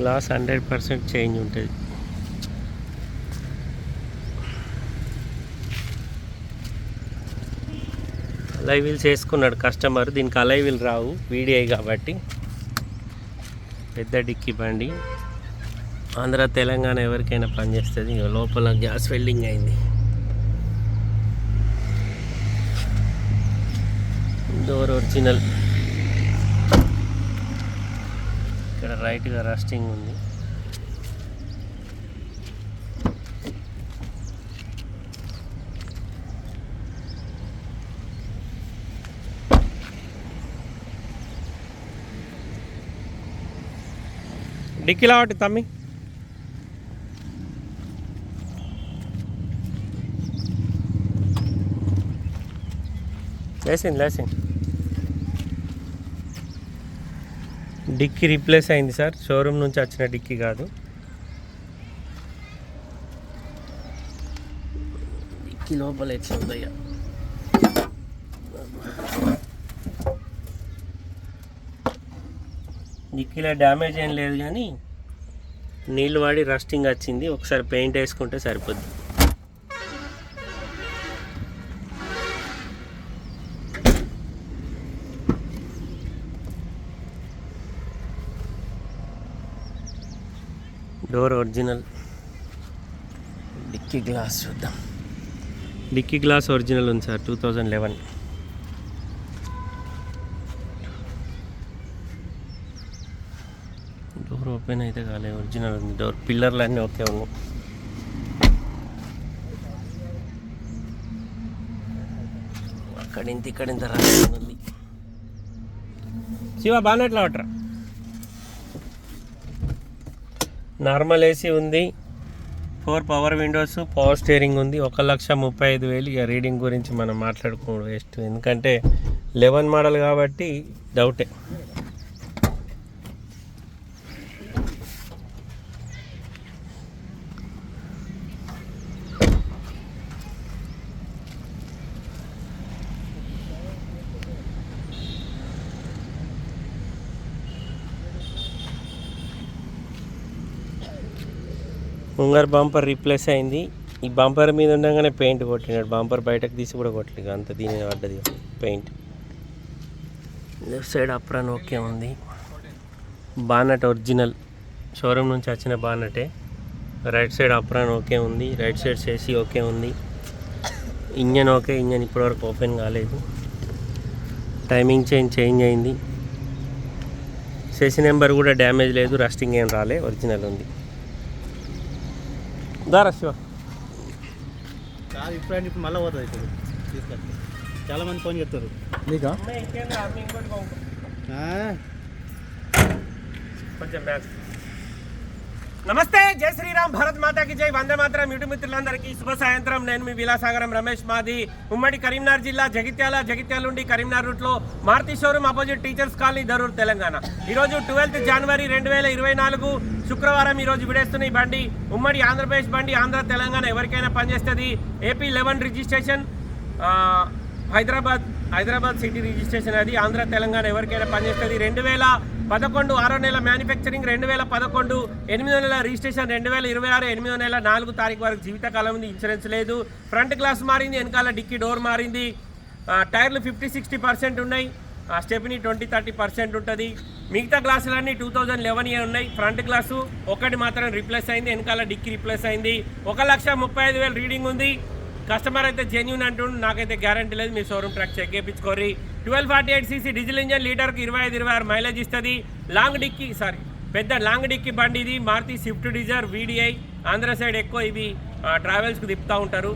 Glass hundred percent change ఉంటుంది. అలై wheels వేసుకున్నాడు customer దీనికి అలై వీల్ రావు వీడిఐ కాబట్టి. పెద్ద డిక్కి బండి. ఆంధ్ర తెలంగాణ ఎవరికైనా పనిచేస్తుంది ఇక లోపల గ్యాస్ వెల్డింగ్ అయింది. డోర్ ఒరిజినల్ ఇక్కడ రైట్గా రస్టింగ్ ఉంది. డిక్కీలా ఒకటి తమ్మి. లేసింది లేసింది. డిక్కీ రీప్లేస్ అయింది సార్. షోరూమ్ నుంచి వచ్చిన డిక్కీ కాదు. డిక్కీ లోపల ఎట్లుందయ్యా డిక్కీలో డ్యామేజ్ ఏం లేదు కానీ నీళ్ళు వాడి రస్టింగ్ వచ్చింది. ఒకసారి పెయింట్ వేసుకుంటే సరిపోద్ది. Door original. డిక్కీ గ్లాస్ చూద్దాం. డిక్కీ గ్లాస్ ఒరిజినల్ ఉంది sir two thousand eleven. Door open అయితే కాలే ఒరిజినల్ ఉంది డోర్. పిల్లర్లు అన్నీ ఓకే ఉన్నాయి. అక్కడింత ఇక్కడింత ఉంది శివ బాగా వాటరా నార్మల్ ఏసీ ఉంది. Four power windows power steering ఉంది. ఒక లక్ష ముప్పై ఐదు వేలు ఇక రీడింగ్ గురించి మనం మాట్లాడుకోవడం వేస్ట్. ఎందుకంటే లెవెన్ మోడల్ కాబట్టి డౌటే ముంగర్ బంపర్ రీప్లేస్ అయింది. ఈ బంపర్ మీద ఉండగానే పెయింట్ కొట్టినాడు. బంపర్ బయటకు తీసి కూడా కొట్టలేదు. అంత దీని పడ్డది paint left side apron okay ఉంది. బానట్ ఒరిజినల్ షోరూమ్ నుంచి వచ్చిన బానటే. రైట్ సైడ్ అప్రాన్ ఓకే ఉంది. రైట్ సైడ్ చేసి ఓకే ఉంది. ఇంజన్ ఓకే ఇంజన్ ఇప్పటివరకు ఓపెన్ కాలేదు. టైమింగ్ చైన్ చేంజ్ అయింది. సెసి నెంబర్ కూడా డ్యామేజ్ లేదు. రస్టింగ్ ఏం రాలే. ఒరిజినల్ ఉంది. దారా శివ. కాదు ఇప్పుడు ఇప్పుడు మళ్ళీ పోతుంది ఇప్పుడు తీసుకొచ్చి చాలా మంది ఫోన్ చెప్తారు నీకా? ఆ, కొంచెం బ్యాక్. నమస్తే జై శ్రీరామ్ భారత్ మాతాకి జై. వందే మాత్రం యూట్యూబ్ మిత్రులందరికీ శుభ సాయంత్రం. నేను మీ విలాసాగరం రమేష్ మాది. ఉమ్మడి కరీంనగర్ జిల్లా జగిత్యాల జగిత్యాల నుండి కరీంనగర్ రూట్లో Maruti showroom opposite teachers colony Darur Telangana. ఈరోజు ట్వెల్త్ జనవరి రెండు వేల ఇరవై నాలుగు శుక్రవారం ఈరోజు విడేస్తున్న ఈ బండి ఉమ్మడి ఆంధ్రప్రదేశ్ బండి ఆంధ్ర తెలంగాణ ఎవరికైనా పనిచేస్తుంది. AP eleven registration Hyderabad Hyderabad city registration అది ఆంధ్ర తెలంగాణ ఎవరికైనా పనిచేస్తుంది. రెండు వేల పదకొండు ఆరో నెల మ్యానుఫ్యాక్చరింగ్ రెండు వేల పదకొండు ఎనిమిదో నెల రిజిస్ట్రేషన్ రెండు వేల ఇరవై ఆరు ఎనిమిదో నెల నాలుగు తారీఖు వరకు జీవితకాలం ఉంది ఇన్సూరెన్స్ లేదు. ఫ్రంట్ గ్లాస్ మారింది వెనకాల డిక్కీ డోర్ మారింది. టైర్లు ఫిఫ్టీ సిక్స్టీ పర్సెంట్ ఉన్నాయి. స్టెప్ని ట్వంటీ థర్టీ పర్సెంట్ ఉంటుంది. మిగతా గ్లాసులన్నీ టూ థౌజండ్ లెవెన్ ఇయర్ ఉన్నాయి. ఫ్రంట్ గ్లాసు ఒకటి మాత్రం రిప్లేస్ అయింది. వెనకాల డిక్కీ రిప్లేస్ అయింది. ఒక లక్ష ముప్పై ఐదు వేలు రీడింగ్ ఉంది. కస్టమర్ అయితే జెన్యున్ అంటుండు. నాకైతే గ్యారంటీ లేదు. మీ showroom track check చేయించుకోరి twelve forty eight CC diesel engine లీటర్కి ఇరవై ఐదు ఇరవై ఆరు మైలేజ్ ఇస్తుంది. లాంగ్ డిక్కీ సారీ పెద్ద లాంగ్ డిక్కి బండి ఇది. Maruti Swift Dzire VDI Andhra side ఎక్కువ ఇవి ట్రావెల్స్కి తిప్పుతూ ఉంటారు.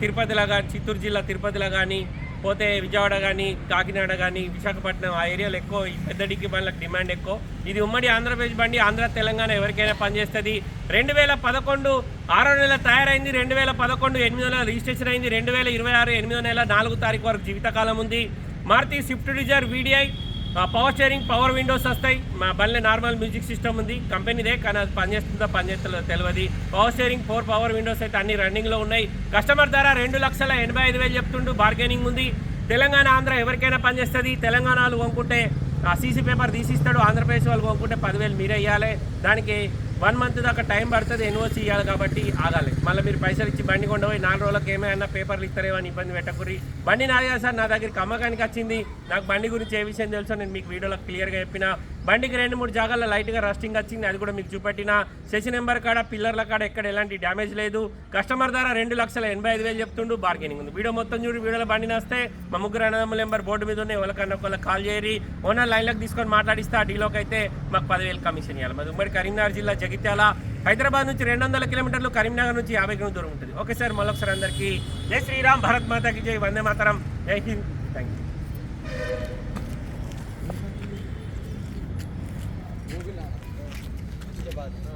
తిరుపతిలో కానీ చిత్తూరు జిల్లా తిరుపతిలో కానీ పోతే విజయవాడ కానీ కాకినాడ కానీ విశాఖపట్నం ఆ ఏరియాలో ఎక్కువ ఈ పెద్ద డిక్కీ బండ్లకు డిమాండ్ ఎక్కువ. ఇది ఉమ్మడి ఆంధ్రప్రదేశ్ బండి ఆంధ్ర తెలంగాణ ఎవరికైనా పనిచేస్తుంది. రెండు వేల పదకొండు ఆరో నెల తయారైంది రెండు వేల పదకొండు ఎనిమిదో నెల రిజిస్ట్రేషన్ అయింది రెండు వేల ఇరవై ఆరు ఎనిమిదో నెల నాలుగు తారీఖు వరకు జీవితకాలం ఉంది. Maruti Swift Dzire VDI power steering power windows వస్తాయి. మా బండ్లో నార్మల్ మ్యూజిక్ సిస్టమ్ ఉంది. కంపెనీదే కానీ అది పనిచేస్తుందో పనిచేస్తుందో తెలియదు power steering four power windows అయితే అన్ని రన్నింగ్లో ఉన్నాయి. కస్టమర్ ధర రెండు లక్షల ఎనభై ఐదు వేలు చెప్తుండు. బార్గెనింగ్ ఉంది. తెలంగాణ ఆంధ్ర ఎవరికైనా పనిచేస్తుంది తెలంగాణలో కొనుక్కుంటే ఆ సీసీ పేపర్ తీసిస్తాడు. ఆంధ్రప్రదేశ్ వాళ్ళు కొనుక్కుంటే పదివేలు మీరే ఇవ్వాలి దానికి వన్ మంత్ దాకా టైం పడుతుంది ఎన్ఓసి ఇవ్వాలి కాబట్టి ఆగాలి. మళ్ళీ మీరు పైసలు ఇచ్చి బండి కొండపోయి నాలుగు రోజులకు ఏమైనా పేపర్లు ఇస్తారేమో అని ఇబ్బంది పెట్టకురి బండి నాది కదా సార్ నా దగ్గరికి అమ్మకానికి వచ్చింది. నాకు బండి గురించి ఏ విషయం తెలుసో నేను మీకు వీడియోలో క్లియర్గా చెప్పిన. బండికి రెండు మూడు జాగాల్లో లైట్గా రస్టింగ్ వచ్చింది. అది కూడా మీకు చూపెట్టిన. సెషన్ నెంబర్ కాడ పిల్లర్ల కాడ ఎక్కడ ఎలాంటి డ్యామేజ్ లేదు. కస్టమర్ ధర రెండు లక్షల ఎనభై ఐదు వేలు చెప్తుండు. బార్గెనింగ్ ఉంది. వీడియో మొత్తం చూడు వీడియోలో బండి వస్తే మా ముగ్గురు అన్నదమ్ముల నెంబర్ బోర్డు మీద ఉన్నాయి. ఎవరికన్నా ఒకళ్ళకి కాల్ చేయరి ఓనర్ లైన్లోకి తీసుకొని మాట్లాడిస్తే ఆ డీలోకి అయితే మాకు పదివేలు కమిషన్ ఇవ్వాలి మాది ఉమ్మడి కరీంనగర్ జిల్లా జగిత్యాల. హైదరాబాద్ నుంచి రెండు వందల కిలోమీటర్లు కరీంనగర్ నుంచి యాభై కిలోమీటర్ దూరం ఉంటుంది. ఓకే సార్ మళ్ళొకసారి అందరికీ జై శ్రీరామ్. భారత్ మాతాకి జై. వందే మాతరం. జై హింద్. Thank you fatto.